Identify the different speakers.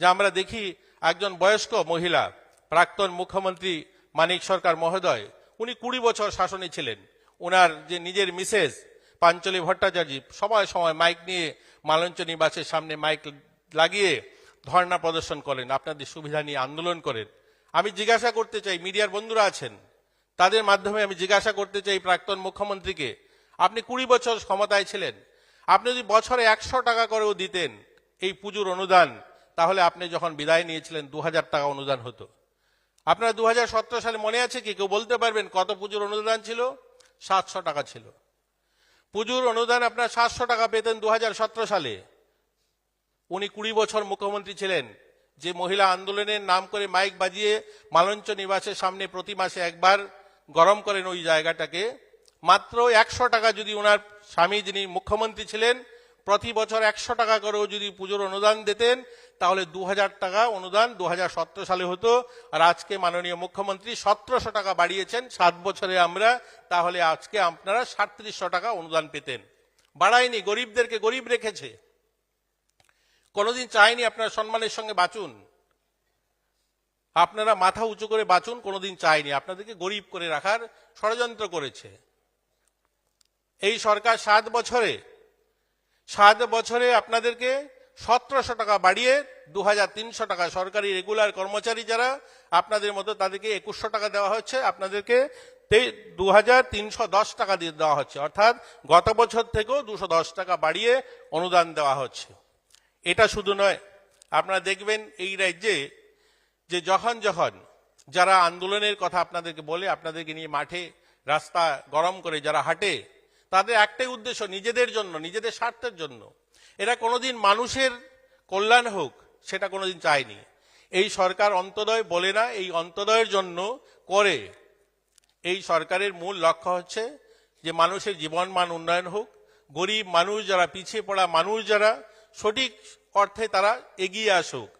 Speaker 1: যে আমরা দেখি একজন বয়স্ক মহিলা, প্রাক্তন মুখ্যমন্ত্রী মানিক সরকার মহোদয়, উনি কুড়ি বছর শাসনে ছিলেন। ওনার যে নিজের মিসেস পাঞ্চলি ভট্টাচার্য, সময় সময় মাইক নিয়ে মালঞ্চ নিবাসের সামনে মাইক লাগিয়ে ধর্ণা প্রদর্শন করেন, আপনাদের সুবিধা নিয়ে আন্দোলন করেন। আমি জিজ্ঞাসা করতে চাই, মিডিয়ার বন্ধুরা আছেন? তাদের মাধ্যমে আমি জিজ্ঞাসা করতে চাই প্রাক্তন মুখ্যমন্ত্রীকে, আপনি কুড়ি বছর ক্ষমতায় ছিলেন, আপনি যদি বছরে একশো টাকা করেও দিতেন এই পুজোর অনুদান তাহলে আপনি যখন বিদায় নিয়েছিলেন দু হাজার টাকা অনুদান হতো। আপনার দু হাজার সতেরো সালে মনে আছে কি? কেউ বলতে পারবেন কত পুজোর অনুদান ছিল? সাতশো টাকা ছিল। পুজোর অনুদান আপনার সাতশো টাকা পেতেন দু হাজার সতেরো সালে। উনি কুড়ি বছর মুখ্যমন্ত্রী ছিলেন। যে মহিলা আন্দোলনের নাম করে মাইক বাজিয়ে মালঞ্চ নিবাসের সামনে প্রতি মাসে একবার গরম করেন ওই জায়গাটাকে, মাত্র একশো টাকা যদি ওনার স্বামী যিনি মুখ্যমন্ত্রী ছিলেন প্রতি বছর একশো টাকা করেও যদি পুজোর অনুদান দিতেন, তাহলে দু হাজার টাকা অনুদান দু হাজার সতেরো সালে হতো। আর আজকে মাননীয় মুখ্যমন্ত্রী সতেরোশো টাকা বাড়িয়েছেন, সাত বছরে আমরা, তাহলে আজকে আপনারা সাতত্রিশশো টাকা অনুদান পেতেন। বাড়ায়নি, গরিবদেরকে গরিব রেখেছে। কোনোদিন চাইনি আপনারা সম্মানের সঙ্গে বাঁচুন। আপনারা মাথা উঁচু করে বাঁচুন, কোনোদিন চায়নি। আপনাদেরকে গরিব করে রাখার ষড়যন্ত্র করেছে। এই সরকার সাত বছরে সাত বছরে আপনাদেরকে সতেরোশো টাকা বাড়িয়ে দু তিনশো টাকা সরকারি রেগুলার কর্মচারী যারা, আপনাদের মতো তাদেরকে একুশশো টাকা দেওয়া হচ্ছে, আপনাদেরকে দু হাজার তিনশো দশ টাকা দিয়ে দেওয়া হচ্ছে। অর্থাৎ গত বছর থেকেও দুশো দশ টাকা বাড়িয়ে অনুদান দেওয়া হচ্ছে। এটা শুধু নয়, আপনারা দেখবেন এই রাজ্যে যে যখন যখন যারা আন্দোলনের কথা আপনাদেরকে বলে, আপনাদেরকে নিয়ে মাঠে রাস্তা গরম করে যারা হাঁটে তাদের একটাই উদ্দেশ্য নিজেদের জন্য, নিজেদের স্বার্থের জন্য। এরা কোনোদিন মানুষের কল্যাণ হোক, সেটা কোনোদিন চায়নি। এই সরকার অন্তদয় বলে না, এই অন্তদয়ের জন্য করে। এই সরকারের মূল লক্ষ্য হচ্ছে যে মানুষের জীবনমান উন্নয়ন হোক। গরিব মানুষ যারা পিছিয়ে পড়া মানুষ যারা, সঠিক অর্থে তারা এগিয়ে আসুক।